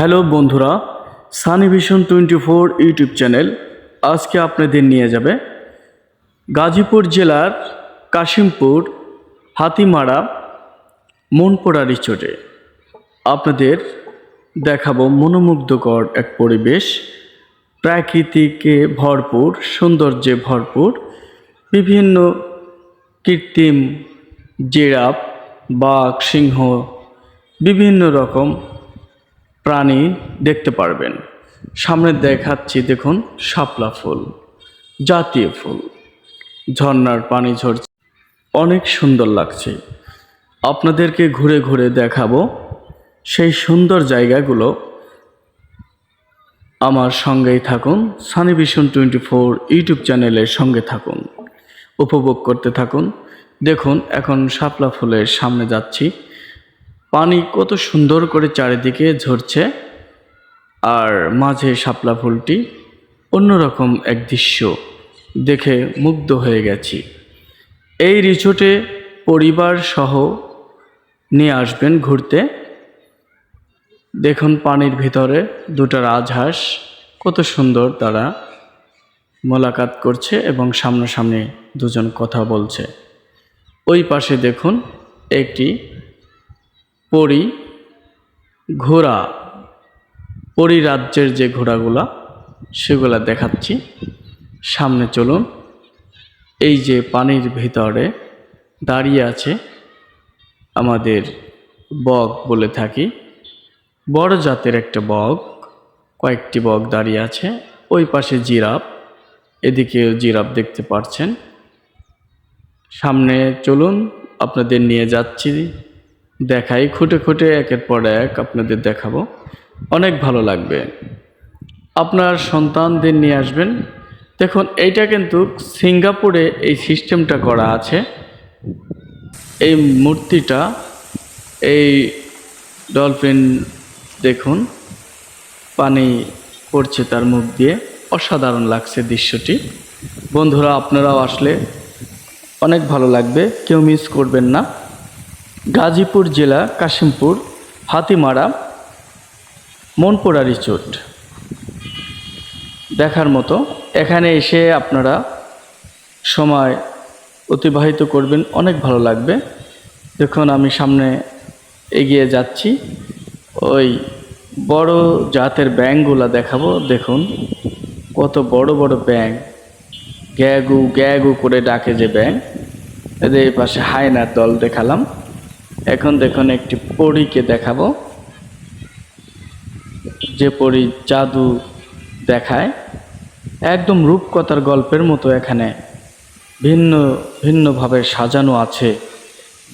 Hello বন্ধুরা, Sunny Vision twenty four YouTube channel আজকে আপনাদের নিয়ে যাবে গাজীপুর জেলার কাশিমপুর হাতিমারা মনপোড়া রিচোর্টে আপনাদের দেখাবো মনোমুগ্ধকর এক পরিবেশ, প্রাকৃতিকে ভরপুর, সৌন্দর্যে ভরপুর, বিভিন্ন কৃত্রিম জিরাফ বাঘ, সিংহ, বিভিন্ন রকম প্রাণী দেখতে পারবেন। সামনে দেখাচ্ছি দেখুন শাপলা ফুল, জাতীয় ফুল। ঝর্ণার পানি ঝরছে, অনেক সুন্দর লাগছে। আপনাদেরকে ঘুরে ঘুরে দেখাবো সেই সুন্দর জায়গাগুলো। আমার সঙ্গেই থাকুন, Sunny Vision twenty four YouTube চ্যানেলের সঙ্গে থাকুন। উপভোগ করতে থাকুন। দেখুন, এখন শাপলা ফুলের সামনে যাচ্ছি। পানি কত সুন্দর করে চারিদিকে ঝরছে আর মাঝে শাপলা ফুলটি অন্যরকম এক দৃশ্য দেখে মুগ্ধ হয়ে গেছি। এই রিসোর্টে পরিবার সহ নিয়ে আসবেন ঘুরতে। দেখুন পানির ভিতরে দুটো রাজহাঁস, কত সুন্দর তারা মোলাকাত করছে এবং সামনাসামনি দুজন কথা বলছে। ওই পাশে দেখুন একটি পরি ঘোড়া, পরি রাজ্যের যে ঘোড়াগুলা, সেগুলা দেখাচ্ছি। সামনে চলুন। এই যে পানির ভিতরে দাঁড়িয়ে আছে আমাদের বক বলে থাকি। বড় জাতের একটা বক, কয়েকটি বক দাঁড়িয়ে আছে। ওই পাশে জিরাফ এদিকেও জিরাফ দেখতে পাচ্ছেন সামনে চলুন, আপনাদের নিয়ে যাচ্ছি দেখাই খুঁটে খুঁটে একের পর এক আপনাদের দেখাবো। অনেক ভালো লাগবে। আপনার সন্তানদের নিয়ে আসবেন। দেখুন, এইটা কিন্তু সিঙ্গাপুরে এই সিস্টেমটা করা আছে। এই মূর্তিটা, এই ডলফিন দেখুন, পানি পড়ছে তার মুখ দিয়ে। অসাধারণ লাগছে দৃশ্যটি। বন্ধুরা, আপনারাও আসলে অনেক ভালো লাগবে, কেউ মিস করবেন না। গাজীপুর জেলা, কাশিমপুর, হাতিমারা, মনপুরা রিচোর্ট দেখার মতো এখানে এসে আপনারা সময় অতিবাহিত করবেন, অনেক ভালো লাগবে। দেখুন, আমি সামনে এগিয়ে যাচ্ছি। ওই বড় জাতের ব্যাঙগুলা দেখাবো। দেখুন, কত বড় বড় ব্যাঙ। গ্যাগু গ্যাগু করে ডাকে যে ব্যাঙ। এদের এই পাশে হায়নার দল দেখালাম। এখন দেখুন একটি পরীকে দেখাবো। যে পরী জাদু দেখায়। একদম রূপকথার গল্পের মতো এখানে। ভিন্ন, ভিন্নভাবে সাজানো আছে।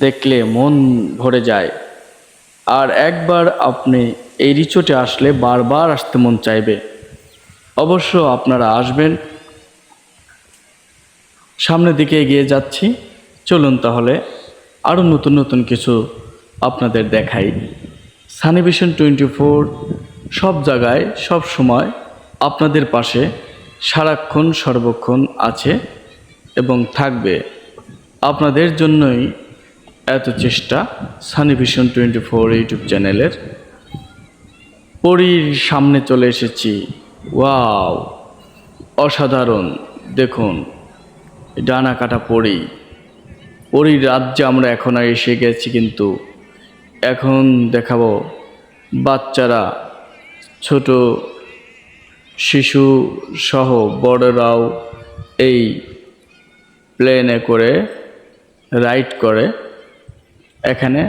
দেখলে মন ভরে যায়। আর একবার আপনি এই রিচোর্টে আসলে বারবার আসতে মন চাইবে। অবশ্য আপনারা আসবেন। সামনের দিকে এগিয়ে যাচ্ছি। চলুন তাহলে। আরও নতুন নতুন কিছু আপনাদের দেখাই। সানিভিশন টোয়েন্টি ফোর সব জায়গায়, সব সময় আপনাদের পাশে সারাক্ষণ, সর্বক্ষণ আছে এবং থাকবে। আপনাদের জন্যই এত চেষ্টা সানিভিশন টোয়েন্টি ফোর ইউটিউব চ্যানেলের। পরীর সামনে চলে এসেছি। ওয়াও! অসাধারণ! দেখুন, ডানা কাটা পরি। পরীর রাজ্যে আমরা এখন আর এসে গেছি কিন্তু এখন দেখাবো বাচ্চারা, ছোট শিশু সহ বড়রাও এই প্লেনে করে রাইড করে। এখানে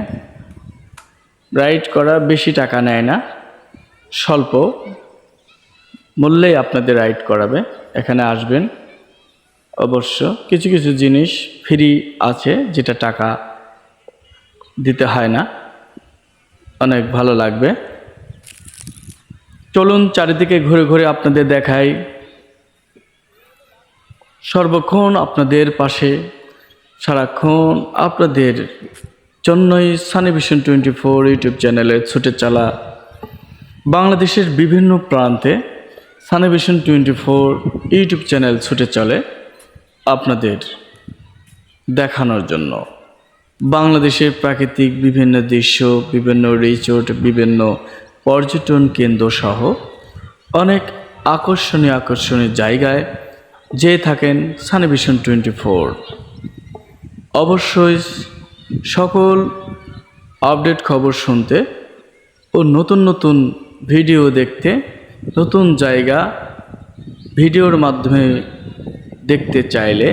রাইড করা বেশি টাকা নেয় না, স্বল্প মূল্যেই আপনাদের রাইড করাবে। এখানে আসবেন অবশ্য কিছু কিছু জিনিস ফ্রি আছে যেটা টাকা দিতে হয় না। অনেক ভালো লাগবে। চলুন চারিদিকে ঘুরে ঘুরে আপনাদের দেখাই। সর্বক্ষণ আপনাদের পাশে, সারাক্ষণ আপনাদের জন্যই সানিভিশন টোয়েন্টি ফোর ইউটিউব চ্যানেলে ছুটে চালা বাংলাদেশের বিভিন্ন প্রান্তে Sunny Vision twenty four YouTube channel ছুটে চলে। আপনাদের দেখানোর জন্য। বাংলাদেশের প্রাকৃতিক বিভিন্ন দৃশ্য, বিভিন্ন রিসোর্ট বিভিন্ন পর্যটন কেন্দ্র সহ অনেক আকর্ষণীয় আকর্ষণীয় জায়গায় যেয়ে থাকেন সানিভিশন টোয়েন্টি ফোর অবশ্যই সকল আপডেট খবর শুনতে ও নতুন নতুন ভিডিও দেখতে, নতুন জায়গা ভিডিওর মাধ্যমে দেখতে চাইলে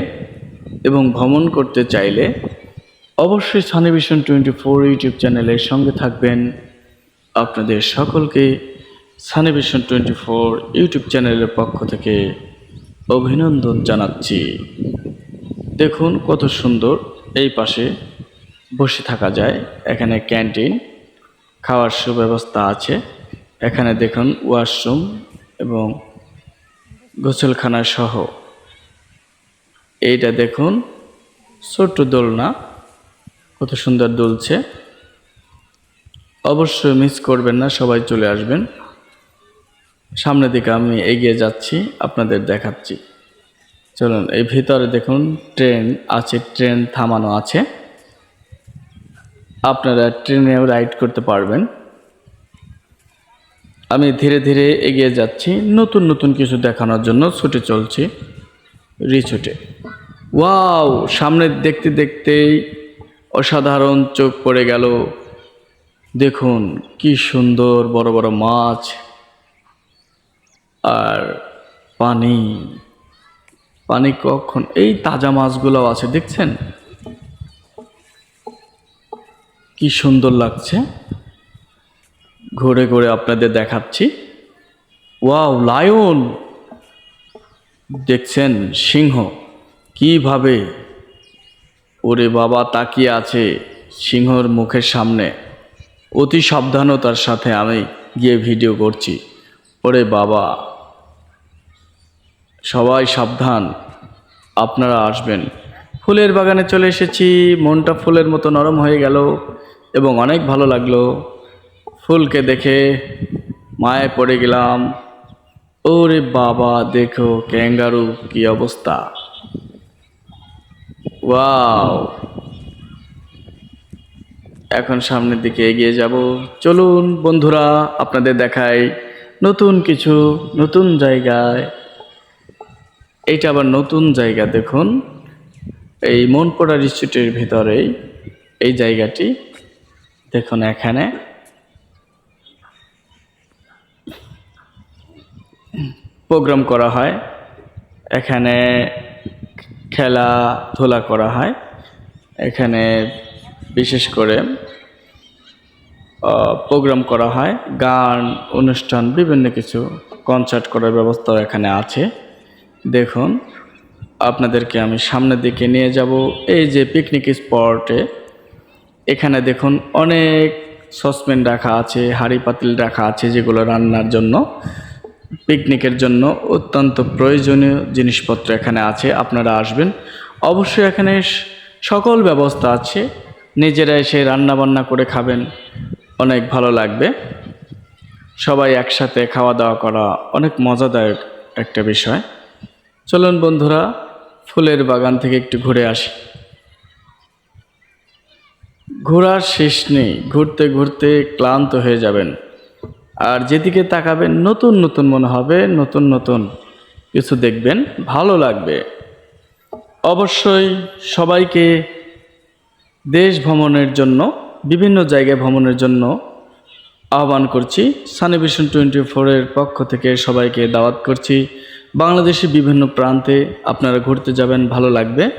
এবং ভ্রমণ করতে চাইলে অবশ্যই সানিভিশন টোয়েন্টি ফোর ইউটিউব চ্যানেলের সঙ্গে থাকবেন। আপনাদের সকলকে সানিভিশন টোয়েন্টি ফোর ইউটিউব চ্যানেলের পক্ষ থেকে অভিনন্দন জানাচ্ছি। দেখুন কত সুন্দর এই পাশে বসে থাকা যায়। এখানে ক্যান্টিন, খাওয়ার সুব্যবস্থা আছে। এখানে দেখুন ওয়াশরুম এবং গোসলখানা সহ। এইটা দেখুন, ছোট্ট দোলনা, কত সুন্দর দুলছে। অবশ্যই মিস করবেন না, সবাই চলে আসবেন। সামনের দিকে আমি এগিয়ে যাচ্ছি, আপনাদের দেখাচ্ছি। চলুন, এই ভিতরে দেখুন, ট্রেন আছে, ট্রেন থামানো আছে। আপনারা ট্রেনেও রাইড করতে পারবেন। আমি ধীরে ধীরে এগিয়ে যাচ্ছি, নতুন নতুন কিছু দেখানোর জন্য ছুটে চলছি। রিছুটে ওয়াও, সামনে দেখতে দেখতেই অসাধারণ চোখ পড়ে গেল। দেখুন, কি সুন্দর বড় বড় মাছ আর পানি। পানি কখন? এই তাজা মাছগুলো আছে, দেখছেন? কি সুন্দর লাগছে। ঘুরে ঘুরে আপনাদের দেখাচ্ছি। Wow, lion! দেখছেন সিংহ। কীভাবে? ওরে বাবা, তাকিয়ে আছে সিংহর মুখের সামনে। অতি সাবধানতার সাথে আমি গিয়ে ভিডিও করছি। ওরে বাবা, সবাই সাবধান, আপনারা আসবেন। ফুলের বাগানে চলে এসেছি, মনটা ফুলের মতো নরম হয়ে গেল এবং অনেক ভালো লাগল। ফুলকে দেখে মায়ে পড়ে গেলাম। ওরে বাবা, দেখো ক্যাঙ্গারু কি অবস্থা। ওয়াও। এখন সামনের দিকে এগিয়ে যাব। চলুন বন্ধুরা, আপনাদের দেখাই নতুন কিছু, নতুন জায়গায়। এইটা আবার নতুন জায়গা, দেখুন। এই মনপড়া রিস্ট্রিটের ভিতরেই এই জায়গাটি, দেখুন এখানে। প্রোগ্রাম করা হয়। এখানে খেলাধুলা করা হয়। এখানে বিশেষ করে প্রোগ্রাম করা হয়। গান, অনুষ্ঠান, বিভিন্ন কিছু কনসার্ট করার ব্যবস্থাও এখানে আছে। দেখুন, আপনাদেরকে আমি সামনের দিকে নিয়ে যাব। এই যে পিকনিক স্পটে এখানে দেখুন অনেক সসপ্যান রাখা আছে, হাঁড়ি পাতিল রাখা আছে যেগুলো রান্নার জন্য। পিকনিকের জন্য অত্যন্ত প্রয়োজনীয় জিনিসপত্র এখানে আছে, আপনারা আসবেন। অবশ্যই এখানে সকল ব্যবস্থা আছে, নিজেরা এসে রান্না বান্না করে খাবেন, অনেক ভালো লাগবে। সবাই একসাথে খাওয়া দাওয়া করা অনেক মজাদায়ক একটা বিষয়। চলুন বন্ধুরা, ফুলের বাগান থেকে একটু ঘুরে আসি। ঘোরার শেষ নেই, ঘুরতে ঘুরতে ক্লান্ত হয়ে যাবেন। আর যেদিকে তাকাবেন, নতুন নতুন মনে হবে, নতুন নতুন কিছু দেখবেন, ভালো লাগবে। অবশ্যই সবাইকে দেশ ভ্রমণের জন্য, বিভিন্ন জায়গায় ভ্রমণের জন্য আহ্বান করছি। সানিভিশন টোয়েন্টি ফোরের পক্ষ থেকে সবাইকে দাওয়াত করছি। বাংলাদেশের বিভিন্ন প্রান্তে আপনারা ঘুরতে যাবেন, ভালো লাগবে।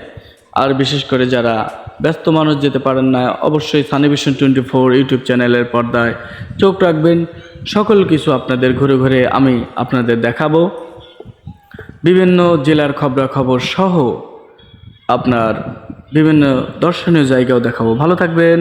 আর বিশেষ করে যারা ব্যস্ত মানুষ যেতে পারেন না, অবশ্যই সানিভিশন টোয়েন্টি ফোর ইউটিউব চ্যানেলের পর্দায় চোখ রাখবেন। সকল কিছু আপনাদের ঘুরে ঘুরে আমি আপনাদের দেখাবো। বিভিন্ন জেলার খবরাখবর সহ আপনার বিভিন্ন দর্শনীয় জায়গাও দেখাবো। ভালো থাকবেন।